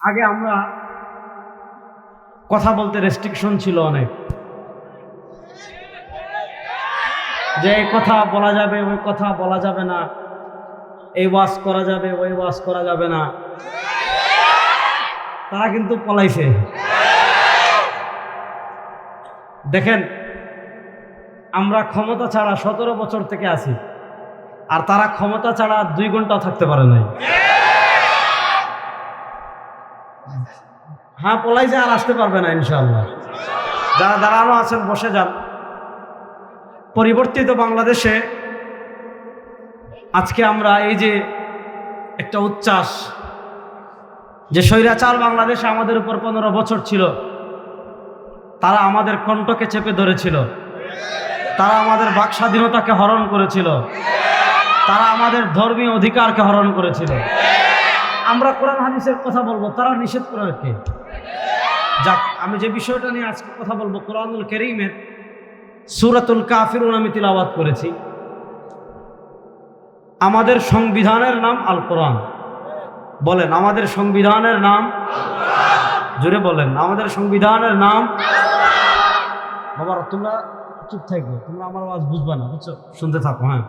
আগে আমরা কথা বলতে রেস্ট্রিকশন ছিল অনেক। যে এই কথা বলা যাবে, ওই কথা বলা যাবে না। এই ওয়াজ করা যাবে, ওই ওয়াজ করা যাবে না। তারা কিন্তু পলাইছে। দেখেন, আমরা ক্ষমতা ছাড়া সতেরো বছর থেকে আছি। আর তারা ক্ষমতা ছাড়া দুই ঘণ্টা থাকতে পারে নাই। হ্যাঁ পলাইছে আর আসতে পারবে না ইনশাল্লাহ যারা দাঁড়ানো আছেন, বসে যান। পরিবর্তিত বাংলাদেশে আজকে আমরা এই যে একটা উচ্ছ্বাস, যে স্বৈরাচার বাংলাদেশে আমাদের উপর পনেরো বছর ছিল, তারা আমাদের কণ্ঠকে চেপে ধরেছিল। তারা আমাদের বাক স্বাধীনতাকে হরণ করেছিল। তারা আমাদের ধর্মীয় অধিকারকে হরণ করেছিল। আমরা কোরআন হাদিসের কথা বলব, তারা নিষেধ করে যাক, আমি যে বিষয়টা নিয়ে আজকে কথা বলব, কোরআনুল করিমের সুরাতুল কাফিরুন আমি তিলাওয়াত করেছি। আমাদের সংবিধানের নাম আল কোরআন বলেন, আমাদের সংবিধানের নাম? জুড়ে বলেন, আমাদের সংবিধানের নাম? বাবার, তোমরা চুপ থাকবে, তোমরা আমার আওয়াজ বুঝবে না, বুঝছ? শুনতে থাকো হ্যাঁ।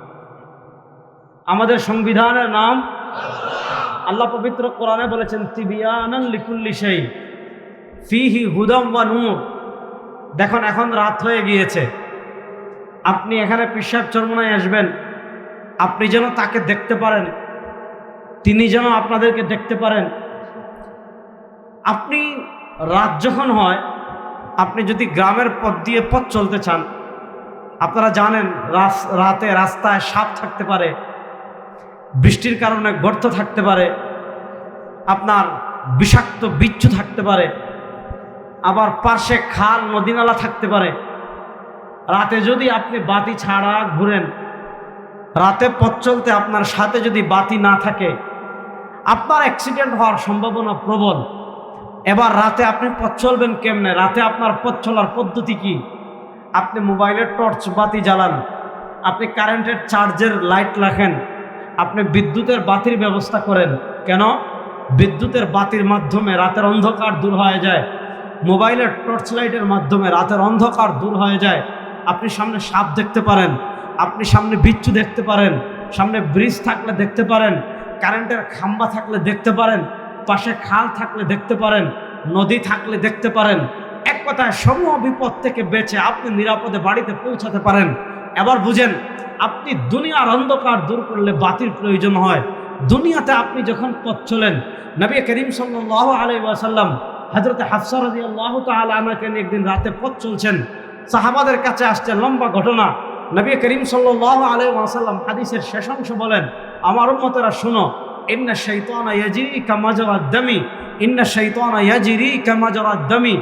আমাদের সংবিধানের নাম? আল্লাহ পবিত্র কোরআনে বলেছেন, তিবিয়ানান লিকুল্লি ফিহি হুদম ওয়া নূর। দেখুন, এখন রাত হয়ে গিয়েছে। আপনি এখানে পিসাব চর্মনায় আসবেন। আপনি যেন তাকে দেখতে পারেন। তিনি যেন আপনাদেরকে দেখতে পারেন। আপনি রাত যখন হয়, আপনি যদি গ্রামের পথ দিয়ে পথ চলতে চান, আপনারা জানেন রাতে রাস্তায় সাপ থাকতে পারে, বৃষ্টির কারণে গর্ত থাকতে পারে, আপনার বিষাক্ত বিচ্ছু থাকতে পারে। আবার পাশে খাল, নদীনালা থাকতে পারে। রাতে যদি আপনি বাতি ছাড়া ঘুরেন, রাতে পথ চলতে আপনার সাথে যদি বাতি না থাকে, আপনার অ্যাক্সিডেন্ট হওয়ার সম্ভাবনা প্রবল। এবার রাতে আপনি পথ চলবেন কেমনে? রাতে আপনার পথ চলার পদ্ধতি কি? আপনি মোবাইলের টর্চ বাতি জ্বালান, আপনি কারেন্টের চার্জের লাইট রাখেন, আপনি বিদ্যুতের বাতির ব্যবস্থা করেন। কেন? বিদ্যুতের বাতির মাধ্যমে রাতের অন্ধকার দূর হয়ে যায়। মোবাইলের টর্চ লাইটের মাধ্যমে রাতের অন্ধকার দূর হয়ে যায়। আপনি সামনে সাপ দেখতে পারেন, আপনি সামনে বিচ্ছু দেখতে পারেন, সামনে ব্রিজ থাকলে দেখতে পারেন, কারেন্টের খাম্বা থাকলে দেখতে পারেন, পাশে খাল থাকলে দেখতে পারেন, নদী থাকলে দেখতে পারেন। এক কথায় সমূহ বিপদ থেকে বেঁচে আপনি নিরাপদে বাড়িতে পৌঁছাতে পারেন। এবার বুঝেন, আপনি দুনিয়ার অন্ধকার দূর করলে বাতির প্রয়োজন হয়। দুনিয়াতে আপনি যখন পথ চলেন, নবী করিম সাল্লাহ আলাই ওয়াসাল্লাম হজরত হাফসা রাজি আল্লাহ তালাকে নিয়ে একদিন রাতে পথ চলছেন। সাহাবাদের কাছে আসছে লম্বা ঘটনা। নবী করিম সাল্লাহ আলহ আসাল্লাম হাদিসের শেষ অংশ বলেন, আমার মতেরা শুনো, ইন্না শৈতানা ইয়াজিরি কামাজরা দামি, ইন্না শৈতানা ইয়াজিরি কামাজরা দামি।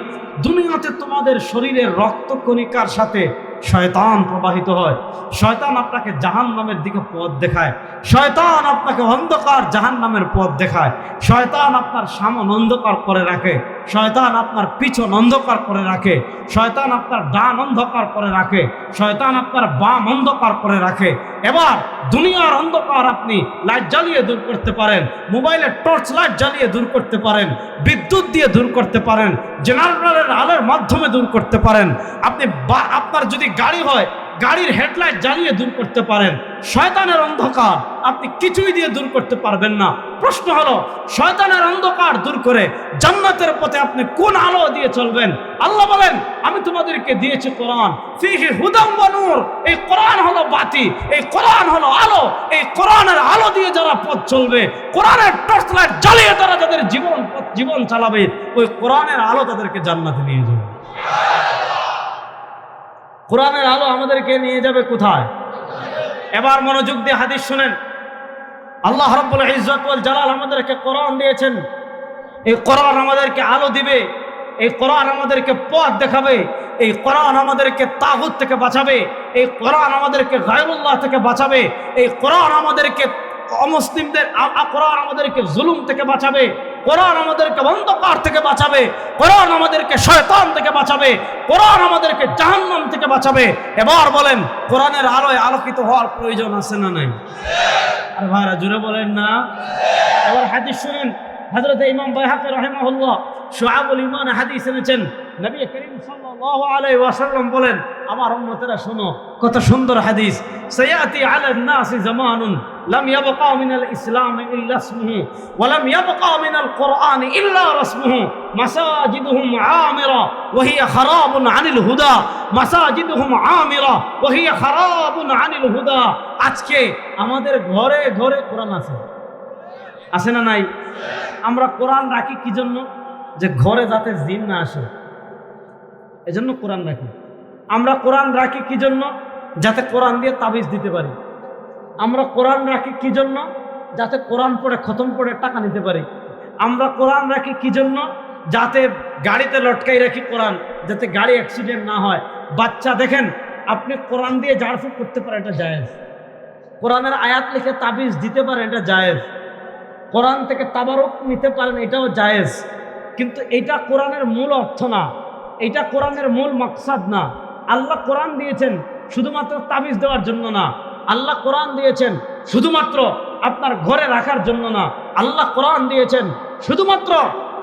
দুনিয়াতে তোমাদের শরীরের রক্ত কণিকার সাথে শয়তান প্রবাহিত হয়। শয়তান আপনাকে জাহান নামের দিকে পথ দেখায়। শয়তান আপনাকে অন্ধকার জাহান নামের পথ দেখায়। শয়তান আপনার সামন অন্ধকার করে রাখে। শয়তান আপনার পিছন অন্ধকার করে রাখে। শয়তান আপনার ডান অন্ধকার করে রাখে। শয়তান আপনার বাম অন্ধকার করে রাখে। এবার দুনিয়ার অন্ধকার আপনি লাইট জ্বালিয়ে দূর করতে পারেন। মোবাইলের টর্চ লাইট জ্বালিয়ে দূর করতে পারেন। বিদ্যুৎ দিয়ে দূর করতে পারেন। জেনারেটরের আলোর মাধ্যমে দূর করতে পারেন। আপনি আপনার যদি গাড়ি হয়, গাড়ির হেডলাইট জ্বালিয়ে দূর করতে পারেন। শয়তানের অন্ধকার আপনি কিছুই দিয়ে দূর করতে পারবেন না। প্রশ্ন হলো, শয়তানের অন্ধকার দূর করে জান্নাতের পথে আপনি কোন আলো দিয়ে চলবেন? আল্লাহ বলেন, আমি তোমাদেরকে দিয়েছি কোরআন। ফিহি হুদাম নূর। এই কোরআন হলো বাতি, এই কোরআন হলো আলো। এই কোরআনের আলো দিয়ে যারা পথ চলবে, কোরআনের টর্চ লাইট জ্বালিয়ে তারা যাদের জীবন জীবন চালাবে, ওই কোরআনের আলো তাদেরকে জান্নাতে নিয়ে যাবে। কোরআনের আলো আমাদেরকে নিয়ে যাবে কোথায়? এবার মনোযোগ দিয়ে হাদিস শুনেন। আল্লাহ রব্বুল ইজ্জত জালাল আমাদেরকে কোরআন দিয়েছেন। এই কোরআন আমাদেরকে আলো দিবে, এই কোরআন আমাদেরকে পথ দেখাবে, এই কোরআন আমাদেরকে তাগুত থেকে বাঁচাবে, এই কোরআন আমাদেরকে গায়রুল্লাহ থেকে বাঁচাবে, এই কোরআন আমাদেরকে অমুসলিমদের কোরআন আমাদেরকে জুলুম থেকে বাঁচাবে। কোরআন আমাদেরকে অন্ধকার থেকে বাঁচাবে, কোরআন আমাদেরকে শয়তান থেকে বাঁচাবে, কোরআন আমাদেরকে জাহান্নাম থেকে বাঁচাবে। এবার বলেন, কোরআনের আলোয় আলোকিত হওয়ার প্রয়োজন আছে না নাই? আর ভাইরা জুড়ে বলেন না। এবার হাদিস শুনেন হযরত ইমাম বাইহাকি রাহিমাহুল্লাহ শুআবুল ঈমান হাদিস এনেছেন নবী করিম সাল্লাল্লাহু আলাইহি ওয়াসাল্লাম বলেন আমার উম্মতেরা শোনো কত সুন্দর হাদিস সায়াতি আলা الناس زمان لم يبقى من الاسلام الا اسمه ولم يبقى من القران الا رسمه مساجدهم عامره وهي خراب عن الهدى مساجدهم عامره وهي خراب عن الهدى আজকে আমাদের ঘরে ঘরে কোরআন আছে আছে না নাই? আমরা কোরআন রাখি কি জন্য? যে ঘরে যাতে জিন না আসে। এজন্য কোরআন রাখি। আমরা কোরআন রাখি কি জন্য? যাতে কোরআন দিয়ে তাবিজ দিতে পারি। আমরা কোরআন রাখি কি জন্য? যাতে কোরআন পড়ে, খতম করে টাকা নিতে পারি। আমরা কোরআন রাখি কি জন্য? যাতে গাড়িতে লটকাই রাখি কোরআন, যাতে গাড়ি অ্যাক্সিডেন্ট না হয়। বাচ্চা দেখেন, আপনি কোরআন দিয়ে ঝাড়ফুঁক করতে পারেন, এটা জায়েজ। কোরআনের আয়াত লিখে তাবিজ দিতে পারেন, এটা জায়েজ। কোরআন থেকে তাবারক নিতে পারেন, এটাও জায়েজ। কিন্তু এটা কোরআনের মূল অর্থ না। এটা কোরআনের মূল মকসাদ না। আল্লাহ কোরআন দিয়েছেন শুধুমাত্র তাবিজ দেওয়ার জন্য না। আল্লাহ কোরআন দিয়েছেন শুধুমাত্র আপনার ঘরে রাখার জন্য না। আল্লাহ কোরআন দিয়েছেন শুধুমাত্র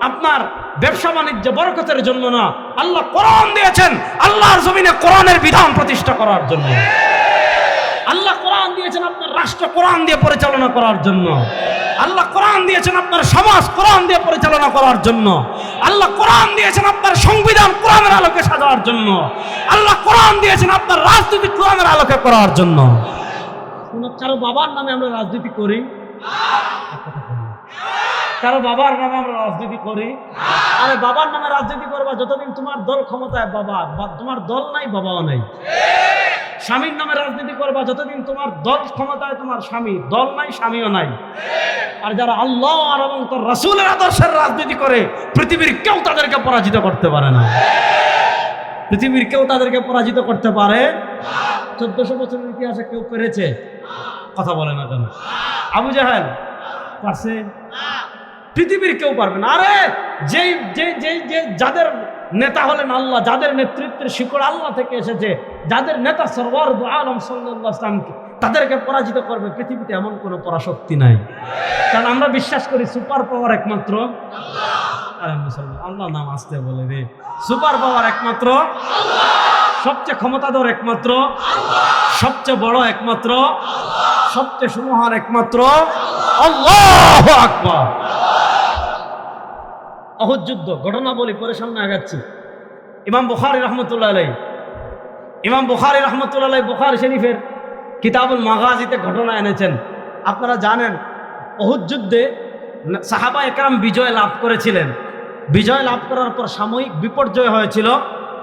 আপনার ব্যবসা বাণিজ্য বরকতের জন্য না। আল্লাহ কোরআন দিয়েছেন আল্লাহর জমিনে কোরআনের বিধান প্রতিষ্ঠা করার জন্য। আল্লাহ কোরআন দিয়েছেন আপনার রাষ্ট্র কোরআন দিয়ে পরিচালনা করার জন্য। আল্লাহ কোরআন দিয়েছেন আপনার সমাজ কোরআন দিয়ে পরিচালনা করার জন্য। আল্লাহ কোরআন দিয়েছেন আপনার সংবিধান কোরআনের আলোকে সাজার জন্য। আল্লাহ কোরআন দিয়েছেন আপনার রাজনীতি কোরআনের আলোকে করার জন্য। কারও বাবার নামে আমরা রাজনীতি করি? কারও বাবার নামে আমরা রাজনীতি করি? আরে বাবার নামে রাজনীতি করবা যতদিন তোমার দল ক্ষমতায় বাবা, বা- তোমার দল নাই, বাবাও নাই। স্বামীর নামে রাজনীতি করবা যতদিন তোমার দল ক্ষমতায় তোমার স্বামী, দল নাই, স্বামীও নাই। আর যারা আল্লাহ আর এবং তোর রাসূলের আদর্শের রাজনীতি করে, পৃথিবীর কেউ তাদেরকে পরাজিত করতে পারে না। পৃথিবীর কেউ তাদেরকে পরাজিত করতে পারে চোদ্দশো বছরের ইতিহাসে কেউ পেরেছে? কথা বলে না কেন? আবু জাহেল পারছে পৃথিবীর কেউ পারবে না। আরে, যেই যে যে যে যাদের নেতা হলেন আল্লাহ, যাদের নেতৃত্বের শিকড় আল্লাহ থেকে এসেছে, যাদের নেতা সরওয়ার আলম সাল্লাহ ইসলামকে তাদেরকে পরাজিত করবে পৃথিবীতে এমন কোনো পরাশক্তি নাই। কারণ আমরা বিশ্বাস করি সুপার পাওয়ার একমাত্র আল্লাহ। নাম আসতে বলে রে। সুপার পাওয়ার একমাত্র সবচেয়ে ক্ষমতাধর একমাত্র সবচেয়ে বড় একমাত্র সবচেয়ে সুমহান একমাত্র আল্লাহ আকবার। অহদ যুদ্ধ, ঘটনা বলি, পরে সামনে আগাচ্ছি। ইমাম বুখারি রহমতুল্লাহ আলাই ইমাম বুখারি রহমতুল্লাহ আলাই বুখারি শরীফের কিতাবুল মাগাজিতে ঘটনা এনেছেন। আপনারা জানেন অহুদ যুদ্ধে সাহাবা একরাম বিজয় লাভ করেছিলেন। বিজয় লাভ করার পর সাময়িক বিপর্যয় হয়েছিল।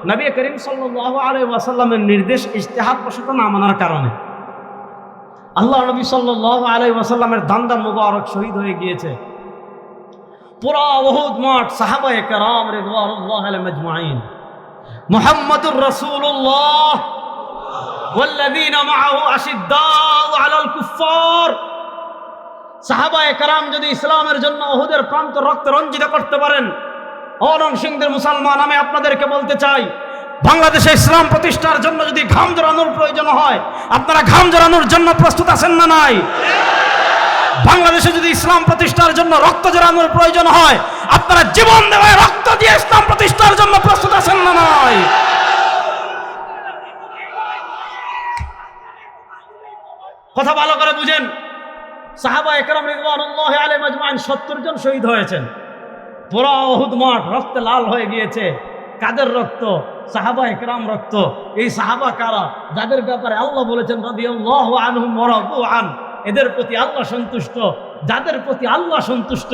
নবী করিম সাল্লাহ আলাই ওয়াসাল্লামের নির্দেশ ইশতেহার বশত না মানার কারণে। আল্লাহ নবী সাল্লাহ আলাই ওয়াসাল্লামের দান্দান মুবারক শহীদ হয়ে গিয়েছে। পুরা বহুত মাঠ সাহাবা একরাম রিদওয়ানুল্লাহ আলাইহিম আজমাইন মুহাম্মাদুর রাসূলুল্লাহ والذين معه أشداء على الكفار সাহাবা একরাম যদি ইসলামের জন্য ওহুদের প্রান্ত রক্ত রঞ্জিত করতে পারেন অনং সিংদের মুসলমান আমি আপনাদেরকে বলতে চাই বাংলাদেশে ইসলাম প্রতিষ্ঠার জন্য যদি ঘাম জড়ানোর প্রয়োজন হয় আপনারা ঘাম জড়ানোর জন্য প্রস্তুত আছেন না নাই বাংলাদেশে যদি ইসলাম প্রতিষ্ঠার জন্য রক্ত জড়ানোর প্রয়োজন হয়, আপনারা জীবন দেওয়ায় রক্ত দিয়ে ইসলাম প্রতিষ্ঠার জন্য প্রস্তুত আছেন না নয় কথা ভালো করে বুঝেন। সাহাবা একরাম রিদওয়ানুল্লাহ আলাইহিম আজমাইন 70 জন শহীদ হয়েছেন। পুরো অহুদ মাঠ রক্তে লাল হয়ে গিয়েছে। কাদের রক্ত? সাহাবা একরাম রক্ত। এই সাহাবা কারা? যাদের ব্যাপারে আল্লাহ বলেছেন রাদিয়াল্লাহু আনহুম ওয়া রাদু আন। এদের প্রতি আল্লাহ সন্তুষ্ট, যাদের প্রতি আল্লাহ সন্তুষ্ট,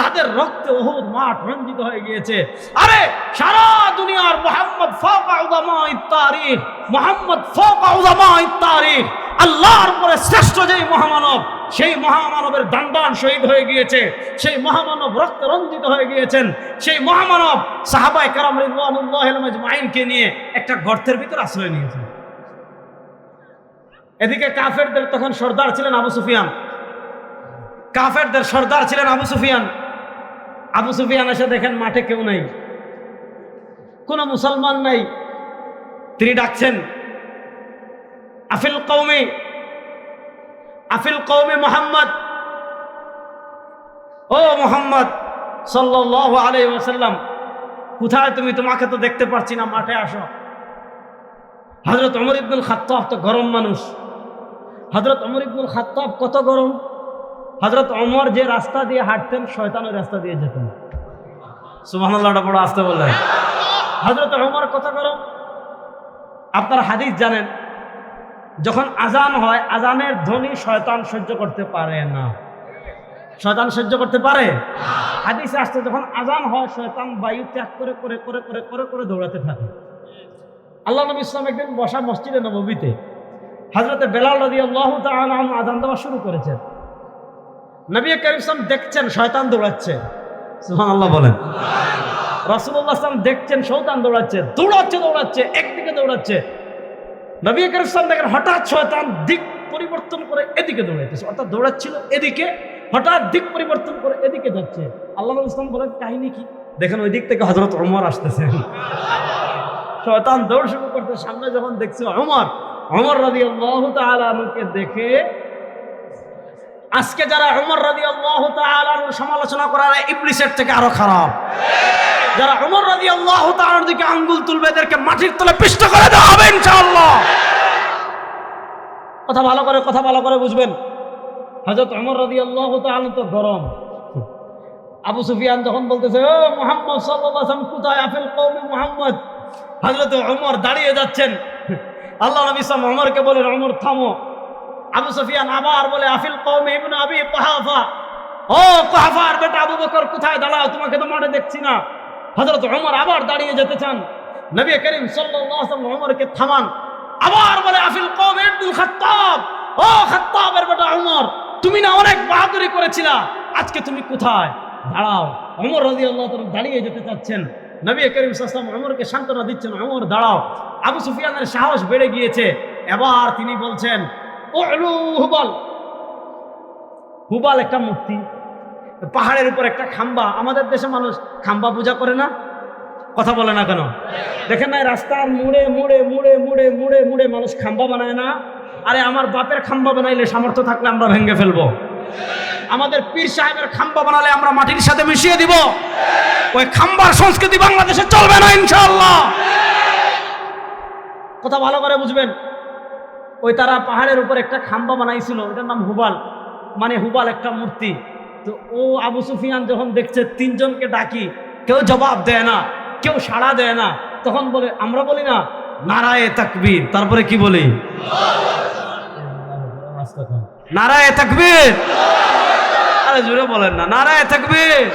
তাদের রক্তে ওহুদ মাঠ রঞ্জিত হয়ে গিয়েছে। আরে, সারা দুনিয়ার মোহাম্মদ তারিখ মোহাম্মদ তারিখ, আল্লাহর পরে শ্রেষ্ঠ যেই মহামানব, সেই মহামানবের দান্ডান শহীদ হয়ে গিয়েছে, সেই মহামানব রক্ত রঞ্জিত হয়ে গিয়েছেন, সেই মহামানব সাহাবাই কারাম রিদওয়ানুল্লাহ আজমাইনকে নিয়ে একটা গর্তের ভিতর আশ্রয় নিয়েছে এদিকে কাফেরদের তখন সর্দার ছিলেন আবু সুফিয়ান। কাফেরদের সর্দার ছিলেন আবু সুফিয়ান। আবু সুফিয়ান এসে দেখেন মাঠে কেউ নাই। কোনো মুসলমান নাই। তিনি ডাকছেন, আফিল কৌমি আফিল কৌমে মোহাম্মদ। ও মোহাম্মদ সাল্লাহ আলাই ওসাল্লাম কোথায় তুমি? তোমাকে তো দেখতে পারছি না, মাঠে আসো। হজরত অমর ইবনুল খাত্তাব তো গরম মানুষ। হজরত অমর ইবনুল খাত্তাব কত গরম? হজরত অমর যে রাস্তা দিয়ে হাঁটতেন শয়তানের রাস্তা দিয়ে যেতেন। সুবহানাল্লাহটা বড় আসতে বললেন। হজরত অমর কত গরম? আপনারা হাদিস জানেন, যখন আজান হয় আজানের ধ্বনি শয়তান সহ্য করতে পারে না। শয়তান সহ্য করতে পারে? হাদিসে আসতে যখন আজান হয়, শয়তান বায়ু ত্যাগ করে করে করে করে করে করে দৌড়াতে থাকে। আল্লাহ নবী ইসলাম একদিন বসা মসজিদে নবীতে হজরতে বেলাল রদি আল্লাহ আদান দেওয়া শুরু করেছেন। নবী করিম দেখছেন, শয়তান দৌড়াচ্ছে। আল্লাহ বলেন। রাসুল্লাহ ইসলাম দেখছেন শৌতান দৌড়াচ্ছে দৌড়াচ্ছে দৌড়াচ্ছে, একদিকে দৌড়াচ্ছে। নবী করিম দেখেন, হঠাৎ শয়তান দিক পরিবর্তন করে এদিকে দৌড়াইতেছে। অর্থাৎ দৌড়াচ্ছিল এদিকে, হঠাৎ দিক পরিবর্তন করে এদিকে যাচ্ছে। আল্লাহ ইসলাম বলেন, কাহিনী কি? দেখেন, ওই দিক থেকে হজরত ওমর আসতেছে। শয়তান দৌড় শুরু করতে সামনে যখন দেখছে অমর অমর রাজি আল্লাহ তালুকে দেখে আজকে যারা অমর রাজি আল্লাহ সমালোচনা করার ইবলিসের থেকে আরও খারাপ। যারা অমর রাজি আল্লাহ দিকে আঙ্গুল তুলবে, এদেরকে মাটির তলে পিষ্ট করে দেওয়া হবে ইনশাআল্লাহ। কথা ভালো করে, কথা ভালো করে বুঝবেন। হজরত অমর রাজি আল্লাহ তো গরম। আবু সুফিয়ান যখন বলতেছে, ও মোহাম্মদ সাল্লাম কোথায় আফিল কৌমি মোহাম্মদ? হজরত অমর দাঁড়িয়ে যাচ্ছেন। আল্লাহ নবী ইসলাম অমরকে বলেন অমর থামো। আবু সুফিয়ান আবার বলে, আফিল কৌমি ইবনে আবি কাহাফা। ও কাহাফার বেটা আবু বকর, কোথায় দাঁড়াও? তোমাকে তো মাঠে দেখছি না। হজরত অমর আবার দাঁড়িয়ে যেতে চান। নবী করিম ওয়াসাল্লাম অমরকে থামান। আবার বলে, আফিল কৌমি ইবনুল খাত্তাব। ও খাত্তাবের বেটা অমর তুমি না অনেক বাহাদুরি করেছিলা। আজকে তুমি কোথায়? দাঁড়াও। অমর রাজি আল্লাহ দাঁড়িয়ে যেতে চাচ্ছেন। নবী করিম সাল্লাম অমরকে সান্ত্বনা দিচ্ছেন অমর দাঁড়াও। আবু সুফিয়ানের সাহস বেড়ে গিয়েছে। এবার তিনি বলছেন হুবল। হুবাল একটা মূর্তি, পাহাড়ের উপর একটা খাম্বা। আমাদের দেশে মানুষ খাম্বা পূজা করে না? কথা বলে না কেন? দেখেন না রাস্তার মুড়ে মুড়ে মুড়ে মুড়ে মুড়ে মুড়ে মানুষ খাম্বা বানায় না। আরে, আমার বাপের খাম্বা বানাইলে সামর্থ্য থাকলে আমরা ভেঙে ফেলব। আমাদের পীর সাহেবের খাম্বা বানালে আমরা মাটির সাথে মিশিয়ে দিব। ওই খাম্বার সংস্কৃতি বাংলাদেশে চলবে না ইনশাল্লাহ কথা ভালো করে বুঝবেন। ওই তারা পাহাড়ের উপর একটা খাম্বা বানাইছিল ওটার নাম হুবাল। মানে হুবাল একটা মূর্তি। তো ও আবু সুফিয়ান যখন দেখছে, তিনজনকে ডাকি, কেউ জবাব দেয় না, কেউ সাড়া দেয় না, তখন বলে, আমরা বলি না, নারায়ে তাকবীর। তারপরে কি বলি? নারায়ে থাকবে আরে জোরে বলেন না, নারায় থাকবে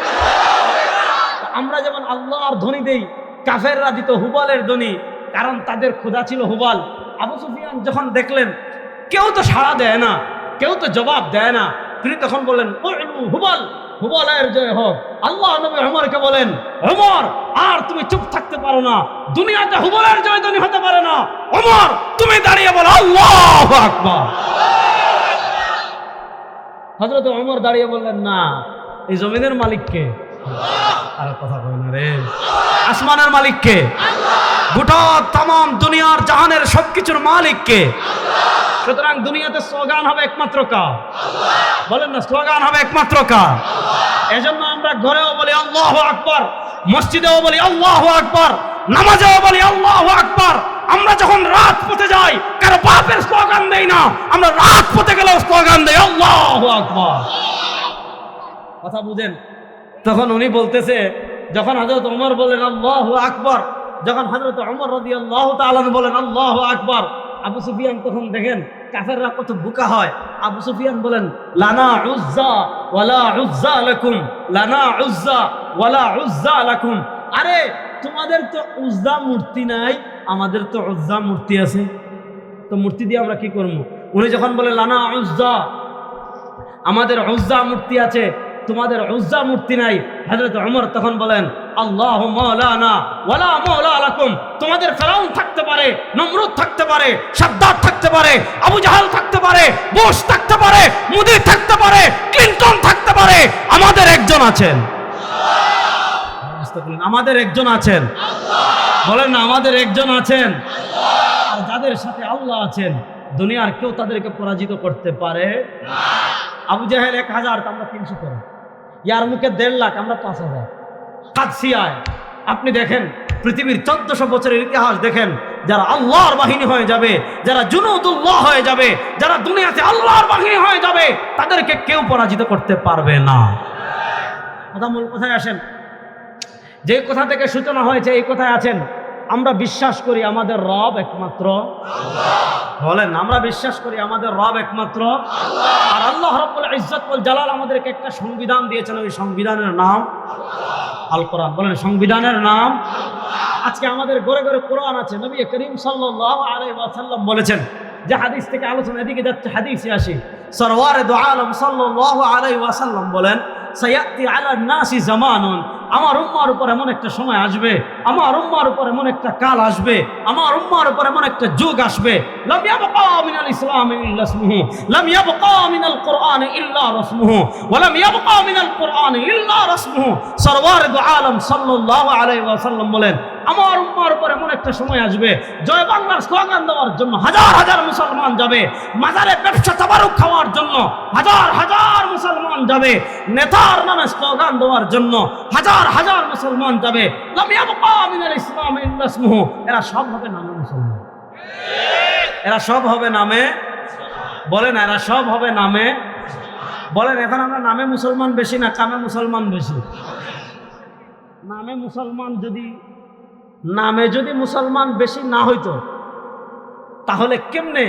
আমরা যেমন আল্লাহর ধ্বনি দেই, কাফেররা দিত হুবালের ধ্বনি, কারণ তাদের ক্ষুধা ছিল হুবাল। আবু সুফিয়ান যখন দেখলেন, কেউ তো সাড়া দেয় না, কেউ তো জবাব দেয় না, তিনি তখন বললেন "উলু হুবাল, হুবালের জয় হোক আল্লাহ নবী ওমরকে বলেন, ওমর, আর তুমি চুপ থাকতে পারো না, দুনিয়াতে হুবালের জয় ধ্বনি হতে পারে না, ওমর, তুমি দাঁড়িয়ে বলো, আল্লাহ আকবার। হজরত ওমর দাঁড়িয়ে বললেন না এই জমিনের মালিককে আর কথা কয় না রে। আসমানের মালিককে গোটা তাম দুনিয়ার জাহানের সবকিছুর মালিককে সুতরাং দুনিয়াতে স্লোগান হবে একমাত্র কা বলেন না স্লোগান হবে একমাত্র কা এজন্য আমরা ঘরেও বলি আল্লাহ আকবর মসজিদেও বলি আল্লাহ আকবর নামাজেও বলি আল্লাহ আকবর আমরা যখন রাত পথে যাই, কারও বাপের স্লোগান দেই না। আমরা রাত পথে গেলেও স্লোগান দেই, আল্লাহ আকবর। কথা বুঝেন? তখন উনি বলতেছে, যখন হজরত ওমর বলেন, আল্লাহ আকবর, যখন হজরত ওমর রদি আল্লাহ তালন বলেন, আল্লাহ আকবর, আবু সুফিয়ান তখন দেখেন, কাফেররা কত বুকা হয়। আবু সুফিয়ান বলেন, লানা উজ্জা ওয়ালা উজ্জা লাকুম, লানা উজ্জা ওয়ালা উজ্জা লাকুম। আরে, তোমাদের তো উজ্জা মূর্তি নাই। আমাদের তো উজ্জা মূর্তি আছে। তো মূর্তি দিয়ে আমরা কি করব? উনি যখন বলে, লানা উজ্জা, আমাদের উজ্জা মূর্তি আছে, তোমাদের উজ্জা মূর্তি নাই। হযরত ওমর তখন বলেন, আল্লাহ মাওলানা, ওয়ালা মাওলা লাকুম তোমাদের ফেরাউন থাকতে পারে, নমরুদ থাকতে পারে, সাদ্দাত থাকতে পারে, আবু জাহাল থাকতে পারে বুশ থাকতে পারে মোদি থাকতে পারে, ক্লিনটন থাকতে পারে। আমাদের একজন আছেন। আমাদের একজন আছেন। বলেন না আমাদের একজন আছেন। আর যাদের সাথে আল্লাহ আছেন, দুনিয়ার কেউ তাদেরকে পরাজিত করতে পারে আবু জাহেল এক হাজার আমরা তিনশো করে। ইয়ার মুখে দেড় লাখ, আমরা পাঁচ হাজার। কাদসিয়ায় আপনি দেখেন, পৃথিবীর চোদ্দশো বছরের ইতিহাস দেখেন, যারা আল্লাহর বাহিনী হয়ে যাবে, যারা জুনুদুল্লাহ হয়ে যাবে, যারা দুনিয়াতে আল্লাহর বাহিনী হয়ে যাবে, তাদেরকে কেউ পরাজিত করতে পারবে না। কথা মূল কোথায় আসেন? যে কথা থেকে সূচনা হয়েছে, এই কথায় আছেন। আমরা বিশ্বাস করি আমাদের রব একমাত্র। বলেন, আমরা বিশ্বাস করি আমাদের রব একমাত্র। আর আল্লাহ রব্বুল ইজ্জত বল জালাল আমাদেরকে একটা সংবিধান দিয়েছেন, ওই সংবিধানের নাম আল কোরআন। বলেন, সংবিধানের নাম। আজকে আমাদের গড়ে গড়ে কোরআন আছে। নবী করিম সাল্লাল্লাহু আলাইহি ওয়াসাল্লাম বলেছেন যে হাদিস থেকে আলোচনা এদিকে যাচ্ছে, হাদিসে আসি। সরওয়ারে দু আলম সাল্লাল্লাহু আলাইহি ওয়াসাল্লাম বলেন, সায়াতি আলা নাসি জামানুন। আমার উম্মার উপর এমন একটা সময় আসবে, আমার উম্মার উপর এমন একটা কাল আসবে, আমার উম্মার উপর এমন একটা যুগ আসবে। বলেন, আমার উম্মার উপর এমন একটা সময় আসবে, জয় বাংলার স্লোগান দেওয়ার জন্য হাজার হাজার মুসলমান যাবে, মাজারে ব্যবসা তাবারুক খাওয়ার জন্য হাজার হাজার মুসলমান যাবে, নেতার নামে স্লোগান দেওয়ার জন্য হাজার হাজার হাজার মুসলমান যাবে। এরা সব হবে নামে মুসলমান। এরা সব হবে নামে বলেন এরা সব হবে নামে বলেন এখন আমরা নামে মুসলমান বেশি না, কামে মুসলমান বেশি। নামে মুসলমান যদি, নামে যদি মুসলমান বেশি না হইতো, তাহলে কেমনে?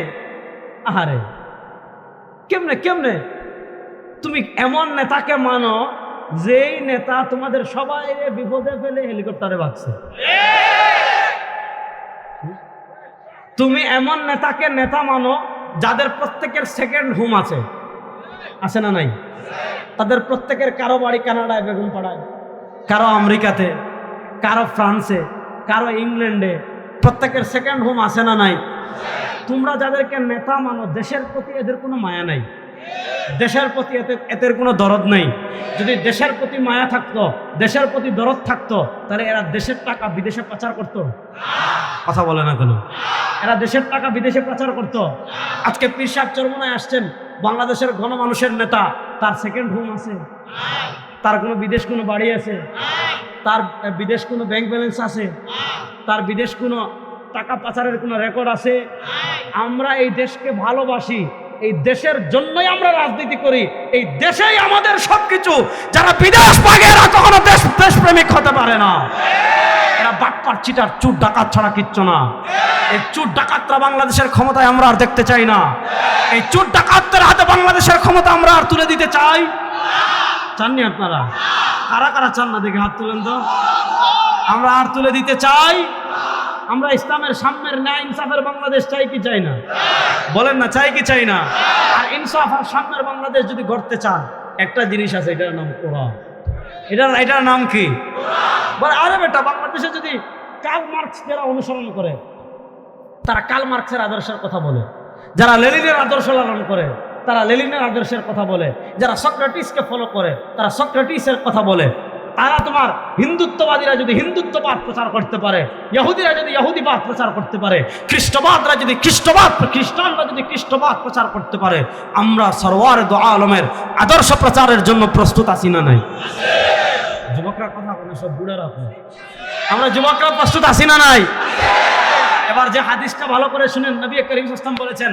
আহারে, কেমনে কেমনে? তুমি এমন নেতাকে মানো যেই নেতা তোমাদের সবাই বিপদে ফেলে হেলিকপ্টারে ভাগছে। তুমি এমন নেতাকে নেতা মানো যাদের প্রত্যেকের সেকেন্ড হোম আছে। আছে না নাই? তাদের প্রত্যেকের কারও বাড়ি কানাডায় বেগুন পাড়ায়, কারও আমেরিকাতে, কারও ফ্রান্সে, কারও ইংল্যান্ডে, প্রত্যেকের সেকেন্ড হোম আছে না নাই? তোমরা যাদেরকে নেতা মানো, দেশের প্রতি এদের কোনো মায়া নাই। দেশের প্রতি এতে এদের কোনো দরদ নেই। যদি দেশের প্রতি মায়া থাকতো, দেশের প্রতি দরদ থাকতো, তাহলে এরা দেশের টাকা বিদেশে পাচার করতো। কথা বলে না কেন? এরা দেশের টাকা বিদেশে পাচার করতো। আজকে পীর সাহেব চরমনায় আসছেন, বাংলাদেশের গণমানুষের নেতা, তার সেকেন্ড হোম আছে। তার কোনো বিদেশ কোনো বাড়ি আছে। তার বিদেশ কোনো ব্যাংক ব্যালেন্স আছে। তার বিদেশ কোনো টাকা পাচারের কোনো রেকর্ড আছে। আমরা এই দেশকে ভালোবাসি। এই দেশের জন্যই আমরা রাজনীতি করি, এই দেশেই আমাদের সবকিছু। যারা বিদেশ পাগে এরা কখনো দেশ দেশপ্রেমিক হতে পারে না। এরা বাটপার চিটার, চুর, ডাকাত ছাড়া কিচ্ছু না। এই চুর ডাকাতরা বাংলাদেশের ক্ষমতায় আমরা আর দেখতে চাই না। এই চুর ডাকাতদের হাতে বাংলাদেশের ক্ষমতা আমরা আর তুলে দিতে চাই। চাননি আপনারা? কারা কারা চান না দেখে হাত তুলেন তো? আমরা আর তুলে দিতে চাই। আমরা ইসলামের সামনের ন্যায় ইনসাফের বাংলাদেশ চাই কি চাই না? বলেন না, চাই কি চাই না? আর ইনসাফ আর সামনের বাংলাদেশ যদি গড়তে চান, একটা জিনিস আছে, এটার নাম কোরআন। এটার এটার নাম কি? আরে বেটা, বাংলাদেশে যদি কাল মার্কস যারা অনুসরণ করে, তারা কাল মার্কসের আদর্শের কথা বলে। যারা লেলিনের আদর্শ লালন করে, তারা লেলিনের আদর্শের কথা বলে। যারা সক্রেটিসকে ফলো করে, তারা সক্রেটিসের কথা বলে। তারা তোমার হিন্দুত্ববাদীরা যদি হিন্দুত্ববাদ প্রচার করতে পারে, ইহুদিরা যদি ইহুদিবাদ প্রচার করতে পারে, খ্রিস্টবাদরা যদি খ্রিস্টবাদ, খ্রিস্টানরা যদি খ্রিস্টবাদ প্রচার করতে পারে, আমরা সরওয়ার দো আলমের আদর্শ প্রচারের জন্য প্রস্তুত আছি না নাই? যুবকরা কথা বলে সব বুড়ারা আমরা যুবকরা প্রস্তুত আছি না নাই? এবার যে হাদিসটা ভালো করে শুনেন, নবী করিম ইসলাম বলেছেন,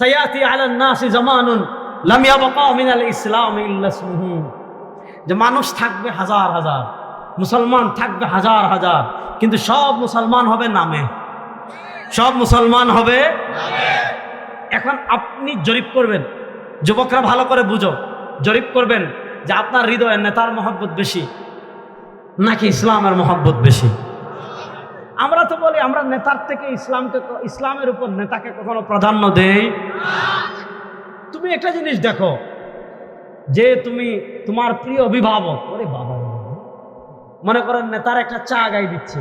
সায়াতি আলান নাসি জামানুন, লাম ইয়াবকা মিনাল ইসলাম ইল্লা ইসমুহু। যে মানুষ থাকবে হাজার হাজার, মুসলমান থাকবে হাজার হাজার, কিন্তু সব মুসলমান হবে নামে। সব মুসলমান হবে এখন আপনি জরিপ করবেন, যুবকরা ভালো করে বুঝো, জরিপ করবেন যে আপনার হৃদয়ে নেতার মহব্বত বেশি নাকি ইসলামের মহব্বত বেশি? আমরা তো বলি, আমরা নেতার থেকে ইসলামকে ইসলামের উপর নেতাকে কখনো প্রাধান্য দেই তুমি একটা জিনিস দেখো যে তুমি তোমার প্রিয় অভিভাবক, ওরে বাবা মনে করেন নেতার একটা চা গাই দিচ্ছে।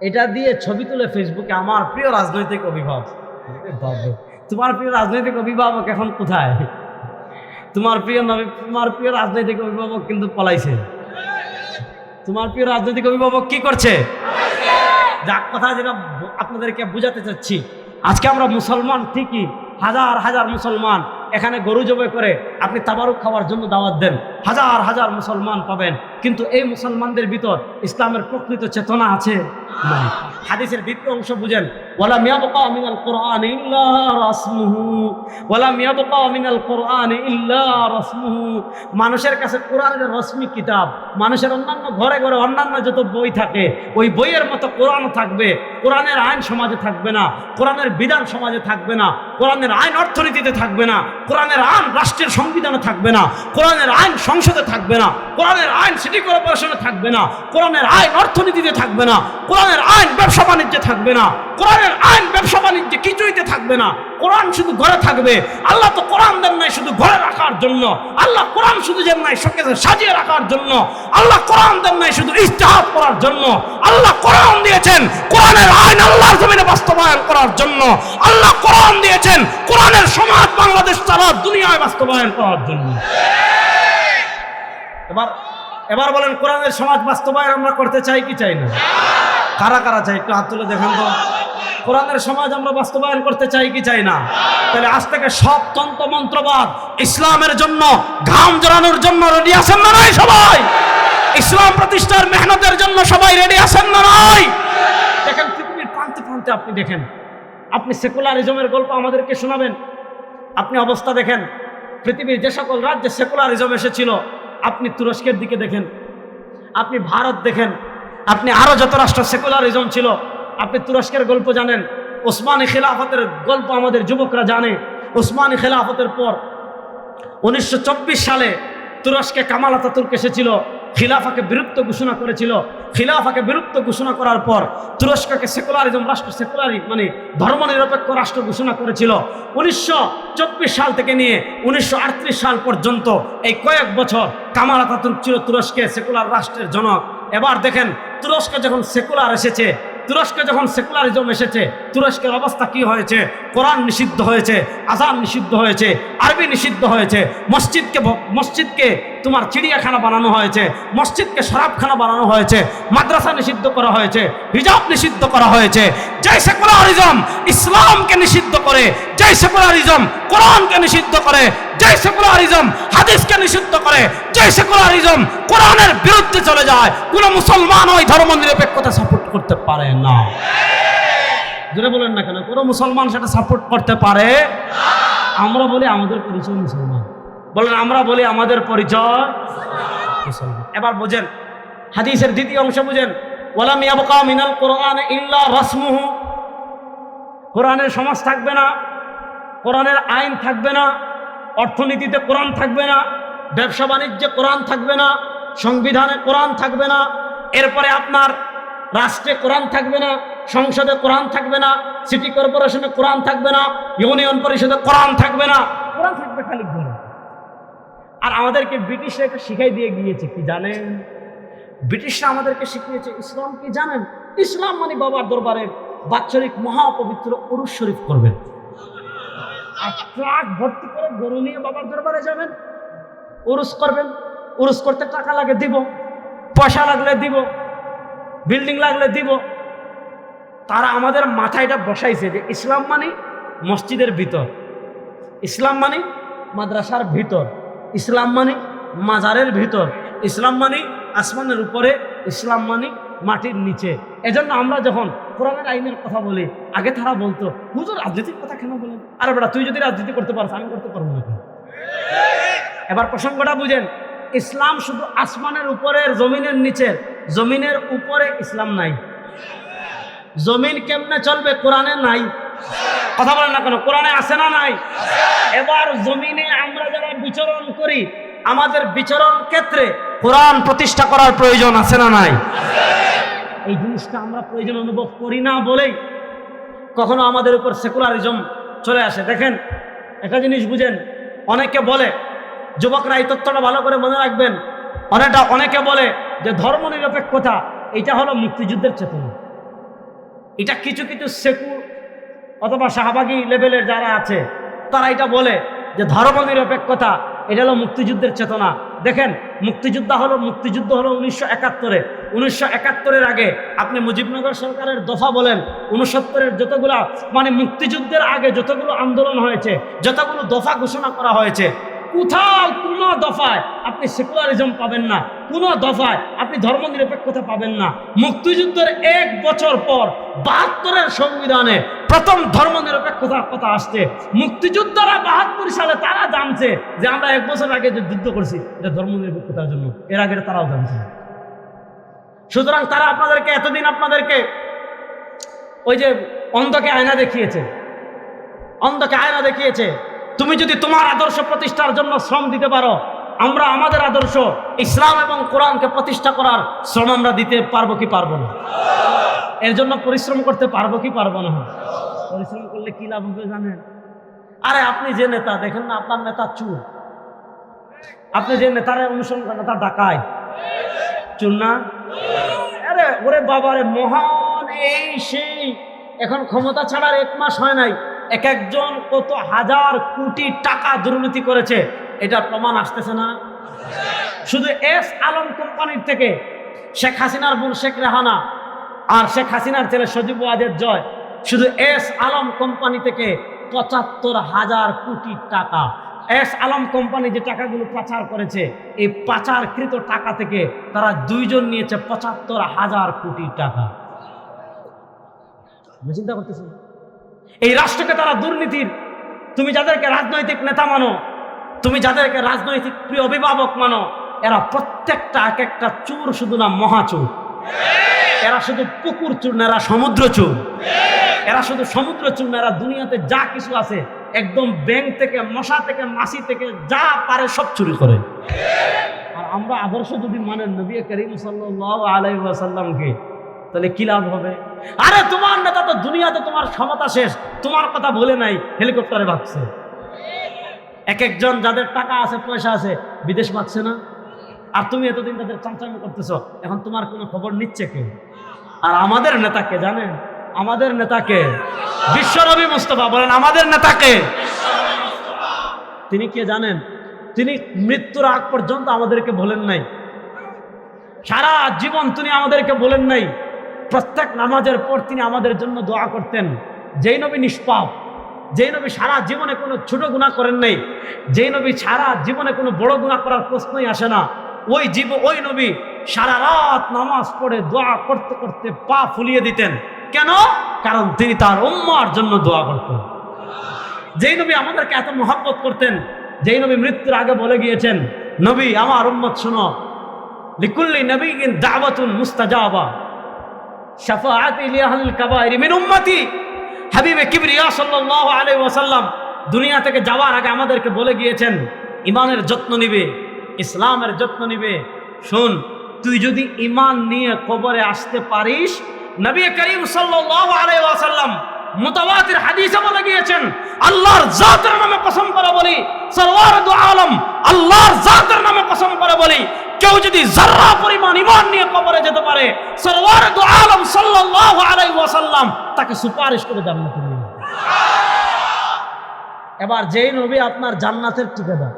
এটা দিয়ে ছবি তুলে ফেসবুকে আমার প্রিয় রাজনৈতিক অভিভাবক। তোমার প্রিয় রাজনৈতিক অভিভাবক এখন কোথায়? তোমার প্রিয় নবী- তোমার প্রিয় রাজনৈতিক অভিভাবক কিন্তু পলাইছে। তোমার প্রিয় রাজনৈতিক অভিভাবক কি করছে? যাক, কথা যেটা আপনাদেরকে বুঝাতে চাচ্ছি। আজকে আমরা মুসলমান ঠিকই, হাজার হাজার মুসলমান এখানে গরু জবাই করে আপনি তাবারুক খাওয়ার জন্য দাওয়াত দেন। হাজার হাজার মুসলমান পাবেন। কিন্তু এই মুসলমানদের ভিতর ইসলামের প্রকৃত চেতনা আছে হাদিসের দ্বিতীয় অংশ বুঝেন ওয়ালা মিয়াবকা মিনাল কোরআন ইল্লা রাসমুহু। ওয়ালা মিয়াবকা মিনাল কোরআন ইল্লা রাসমুহু। মানুষের কাছে কোরআনের রশ্মি কিতাব, মানুষের অন্যান্য ঘরে ঘরে অন্যান্য যত বই থাকে, ওই বইয়ের মতো কোরআন থাকবে। কোরআনের আইন সমাজে থাকবে না, কোরআনের বিধান সমাজে থাকবে না, কোরআনের আইন অর্থনীতিতে থাকবে না, কোরআনের আইন রাষ্ট্রের সংবিধানে থাকবে না, কোরআনের আইন সংসদে থাকবে না, কোরআনের আইন সিটি কর্পোরেশনে থাকবে না, কোরআনের আইন অর্থনীতিতে থাকবে না, কোরআনের আইন ব্যবসা বাণিজ্যে থাকবে না, কোরআনের আইন ব্যবসা বাণিজ্যে কিছুইতে থাকবে না, কোরআন শুধু ঘরে থাকবে, আল্লাহ তো কোরআন দেন নাই শুধু ঘরে রাখার জন্য, আল্লাহ কোরআন শুধু দেন নাই শোকেসে সাজিয়ে রাখার জন্য, আল্লাহ কোরআন দেন নাই শুধু ইস্তেহাত করার জন্য, আল্লাহ কোরআন দিয়েছেন কোরআনের আইন আল্লাহর জমিনে বাস্তবায়ন করার জন্য, আল্লাহ কোরআন দিয়েছেন কোরআনের সমাজ বাংলাদেশ সারা দুনিয়ায় বাস্তবায়ন করার জন্য। এবার এবার বলেন, কোরআনের সমাজ বাস্তবায়ন আমরা করতে চাই কি চাই না? কারা কারা চাই? একটু হাত তুলে দেখেন তো। কোরআনের সমাজ আমরা বাস্তবায়ন করতে চাই কি চাই না? তাহলে আজ থেকে সব তন্ত্র মন্ত্রবাদ ইসলামের জন্য, ঘাম জড়ানোর জন্য রেডি আছেন না নাই সবাই? ইসলাম প্রতিষ্ঠার মেহনতের জন্য সবাই রেডি আছেন না নাই? দেখেন, পৃথিবীর প্রান্তে প্রান্তে আপনি দেখেন। আপনি সেকুলারিজমের গল্প আমাদেরকে শোনাবেন। আপনি অবস্থা দেখেন, পৃথিবীর যে সকল রাজ্যে সেকুলারিজম এসেছিল আপনি তুরস্কের দিকে দেখেন, আপনি ভারত দেখেন, আপনি আরও যত রাষ্ট্র সেকুলারিজম ছিল, আপনি তুরস্কের গল্প জানেন, ওসমানী খেলাফতের গল্প আমাদের যুবকরা জানে। ওসমানী খেলাফতের পর উনিশশো চব্বিশ সালে তুরস্কে কামাল আতাতুর্ক এসেছিল। খিলাফাকে বিরুদ্ধ ঘোষণা করেছিল। খিলাফাকে বিরুদ্ধ ঘোষণা করার পর তুরস্ককে সেকুলারিজম, রাষ্ট্র সেকুলারি মানে ধর্মনিরপেক্ষ রাষ্ট্র ঘোষণা করেছিল। উনিশশো চব্বিশ সাল থেকে নিয়ে উনিশশো আটত্রিশ সাল পর্যন্ত এই কয়েক বছর কামাল আতাতুর্ক ছিল তুরস্কে সেকুলার রাষ্ট্রের জনক। এবার দেখেন, তুরস্কে যখন সেকুলার এসেছে তুরস্কে যখন সেকুলারিজম এসেছে, তুরস্কের অবস্থা কি হয়েছে? কোরআন নিষিদ্ধ হয়েছে, আজান নিষিদ্ধ হয়েছে, আরবি নিষিদ্ধ হয়েছে। মসজিদকে মসজিদকে তোমার চিড়িয়াখানা বানানো হয়েছে, মসজিদকে শরাবখানা বানানো হয়েছে, মাদ্রাসা নিষিদ্ধ করা হয়েছে, হিজাব নিষিদ্ধ করা হয়েছে। যে সেকুলারিজম ইসলামকে নিষিদ্ধ করে যে সেকুলারিজম কোরআনকে নিষিদ্ধ করে যে সেকুলারিজম হাদিসকে নিষিদ্ধ করে যে সেকুলারিজম কোরআনের বিরুদ্ধে চলে যায়। কোনো মুসলমান ওই ধর্ম নিরপেক্ষতা সাপোর্ট করতে পারে না। জোরে বলেন না কেন? কোনো মুসলমান সেটা সাপোর্ট করতে পারে? আমরা বলি আমাদের পরিচয় মুসলমান। বলেন, আমরা বলি আমাদের পরিচয় মুসলমান। এবার বোঝেন, হাদিসের দ্বিতীয় অংশ বুঝেন, ওয়ালাম ইয়াবকা মিনাল কোরআন ইল্লা রাসমুহু। কোরআনের সমাজ থাকবে না, কোরআনের আইন থাকবে না, অর্থনীতিতে কোরআন থাকবে না, ব্যবসা বাণিজ্যে কোরআন থাকবে না, সংবিধানে কোরআন থাকবে না। এরপরে আপনার রাষ্ট্রে কোরআন থাকবে না সংসদে কোরআন থাকবে না সিটি কর্পোরেশনে কোরআন থাকবে না ইউনিয়ন পরিষদে কোরআন থাকবে না। কোরআন থাকবে খালি ঘরে আর আমাদেরকে ব্রিটিশরা এটা শিখাই দিয়ে গিয়েছে কি জানেন? ব্রিটিশরা আমাদেরকে শিখিয়েছে ইসলাম কি জানেন? ইসলাম মানে বাবার দরবারে বাৎসরিক মহাপবিত্র উরুস শরীফ করবেন। আর ট্রাক ভর্তি করে গরু নিয়ে বাবার দরবারে যাবেন। উরুস করবেন উরুস করতে টাকা লাগে দিব পয়সা লাগলে দিব বিল্ডিং লাগলে দিব। তারা আমাদের মাথায় এটা বসাইছে যে ইসলাম মানে মসজিদের ভিতর, ইসলাম মানে মাদ্রাসার ভিতর, ইসলাম মানে মাজারের ভিতর, ইসলাম মানে আসমানের উপরে, ইসলাম মানে মাটির নিচে। এজন্য আমরা যখন কোরআনের আইনের কথা বলি, আগে তারা বলতো, হুজুর, রাজনীতির কথা কেন বলেন? আরে বেটা, তুই যদি রাজনীতি করতে পারছ আমি করতে পারব না এবার প্রসঙ্গটা বুঝেন, ইসলাম শুধু আসমানের উপরের, জমিনের নিচের জমিনের উপরে ইসলাম নাই। জমিন কেমনে চলবে কোরআনে নাই। কথা বলেন না কেন, কোরআনে আছে না নাই। এবার জমিনে আমরা যারা বিচরণ করি, আমাদের বিচরণ ক্ষেত্রে কোরআন প্রতিষ্ঠা করার প্রয়োজন আছে না নাই? এই জিনিসটা আমরা প্রয়োজন অনুভব করি না বলেই কখনো আমাদের উপর সেকুলারিজম চলে আসে। দেখেন, একটা জিনিস বুঝেন, অনেকে বলে, যুবকরা এই তথ্যটা ভালো করে মনে রাখবেন, অনেকটা অনেকে বলে যে ধর্ম নিরপেক্ষতা, এটা হলো মুক্তিযুদ্ধের চেতনা। এটা কিছু কিছু সেকু অথবা শাহবাগী লেভেলের যারা আছে, তারা এটা বলে যে ধর্ম নিরপেক্ষতা, এটা হলো মুক্তিযুদ্ধের চেতনা। দেখেন, মুক্তিযোদ্ধা হলো, মুক্তিযুদ্ধ হলো উনিশশো একাত্তরে। উনিশশো একাত্তরের আগে আপনি মুজিবনগর সরকারের দফা বলেন উনসত্তরের যতগুলো মানে মুক্তিযুদ্ধের আগে যতগুলো আন্দোলন হয়েছে, যতগুলো দফা ঘোষণা করা হয়েছে কোথাও কোনো দফায় আপনি সেকুলারিজম পাবেন না, কোনো দফায় আপনি ধর্মনিরপেক্ষতা পাবেন না। মুক্তিযুদ্ধের এক বছর পর বাহাত্তরের সংবিধানে প্রথম ধর্মনিরপেক্ষতার কথা আসছে। মুক্তিযোদ্ধারা বাহাত্তর সালে তারা জানছে যে আমরা এক বছর আগে যে যুদ্ধ করছি, এটা ধর্মনিরপেক্ষতার জন্য। এর আগে তারাও জানছে সুতরাং তারা আপনাদেরকে এতদিন আপনাদেরকে ওই যে অন্ধকে আয়না দেখিয়েছে। অন্ধকে আয়না দেখিয়েছে। তুমি যদি তোমার আদর্শ প্রতিষ্ঠার জন্য শ্রম দিতে পারো, আমরা আমাদের আদর্শ ইসলাম এবং কোরআনকে প্রতিষ্ঠা করার শ্রম আমরা দিতে পারব কি পারব না? এর জন্য পরিশ্রম করতে পারব কি পারব না? পরিশ্রম করলে কি লাভ হবে জানেন? আরে আপনি যে নেতা, দেখেন না আপনার নেতা চুর আপনি যে নেতারে অনুসরণ করেন, নেতা ডাকায় চুর না? আরে ওরে বাবারে, মহান এই সেই। এখন ক্ষমতা ছাড়ার এক মাস হয় নাই। এক একজন কত হাজার কোটি টাকা দুর্নীতি করেছে এটা প্রমাণ আসতেছে না। শুধু এস আলম কোম্পানির থেকে শেখ হাসিনার বোন শেখ রেহানা আর শেখ হাসিনার ছেলে সজীব ওয়াজের জয়, শুধু এস আলম কোম্পানি থেকে পঁচাত্তর হাজার কোটি টাকা। এস আলম কোম্পানি যে টাকাগুলো পাচার করেছে, এই পাচারকৃত টাকা থেকে তারা দুইজন নিয়েছে পঁচাত্তর হাজার কোটি টাকা। চিন্তা করতেছেন এই রাষ্ট্রকে তারা দুর্নীতির, তুমি যাদেরকে রাজনৈতিক নেতা মানো, তুমি যাদেরকে রাজনৈতিক প্রিয় অভিভাবক মানো, এরা প্রত্যেকটা এক একটা চোর শুধু না মহাচোর এরা শুধু পুকুর চুর না, এরা সমুদ্র চুর। এরা শুধু সমুদ্র চুর না, এরা দুনিয়াতে যা কিছু আছে, একদম ব্যাংক থেকে, মশা থেকে মাসি থেকে, যা পারে সব চুরি করে। আর আমরা আদর্শ যদি মানেন নবী করিম সাল্লাল্লাহু আলাইহি ওয়াসাল্লামকে তাহলে কি লাভ হবে? আরে তোমার নেতা তো দুনিয়াতে তোমার ক্ষমতা শেষ। তোমার কথা বলে নাই, হেলিকপ্টারে ভাগছে। এক একজন যাদের টাকা আছে, পয়সা আছে, বিদেশ ভাগছে না। আর তুমি এতদিন তাদের চামচামি করতেছ, এখন তোমার কোনো খবর নিচ্ছে কে? আর আমাদের নেতাকে জানেন? আমাদের নেতাকে বিশ্বনবী মুস্তফা বলেন, আমাদের নেতাকে তিনি কে জানেন? তিনি মৃত্যুর আগ পর্যন্ত আমাদেরকে বলেন নাই। সারা জীবন তিনি আমাদেরকে বলেন নাই। প্রত্যেক নামাজের পর তিনি আমাদের জন্য দোয়া করতেন। যেই নবী নিষ্পাপ, যেই নবী সারা জীবনে কোনো ছোট গুণা করেন নাই, যেই নবী সারা জীবনে কোনো বড় গুণা করার প্রশ্নই আসে না। ওই জীব, ওই নবী সারা রাত নামাজ পড়ে দোয়া করতে করতে পা ফুলিয়ে দিতেন। কেন? কারণ তিনি তার উম্মার জন্য দোয়া করতেন। যেই নবী আমাদেরকে এত মহাব্বত করতেন, যেই নবী মৃত্যুর আগে বলে গিয়েছেন, নবী, আমার উম্মত শুনো। লিকুল্লি নবী দাওয়াতুন মুস্তাজাবা শাফাআতি লিআহলিল কাবাইরি মিন উম্মতি হাবিবে কিবরিয়া সাল্লাল্লাহু আলাইহি ওয়াসাল্লাম দুনিয়া থেকে যাওয়ার আগে আমাদেরকে বলে গিয়েছেন, ইমানের যত্ন নিবে, ইসলামের যত্ন নিবে। শুন, তুই যদি ইমান নিয়ে কবরে আসতে পারিস, নবী করিম সাল্লাল্লাহু আলাইহি ওয়াসাল্লাম মুতাওয়াতির হাদিসে বলে গিয়েছেন, আল্লাহর জাতের নামে কসম করে বলি সরওয়ার দু আলম, আল্লাহর জাতের নামে কসম করে বলি কেউ যদি জাররা পরিমাণ ইমান নিয়ে কবরে যেতে পারে, সরওয়ার দু আলম সাল্লাল্লাহু আলাইহি ওয়াসাল্লাম তাকে সুপারিশ করে জান্নাতে নিয়ে। এবার যেই নবী আপনার জান্নাতের ঠিকাদার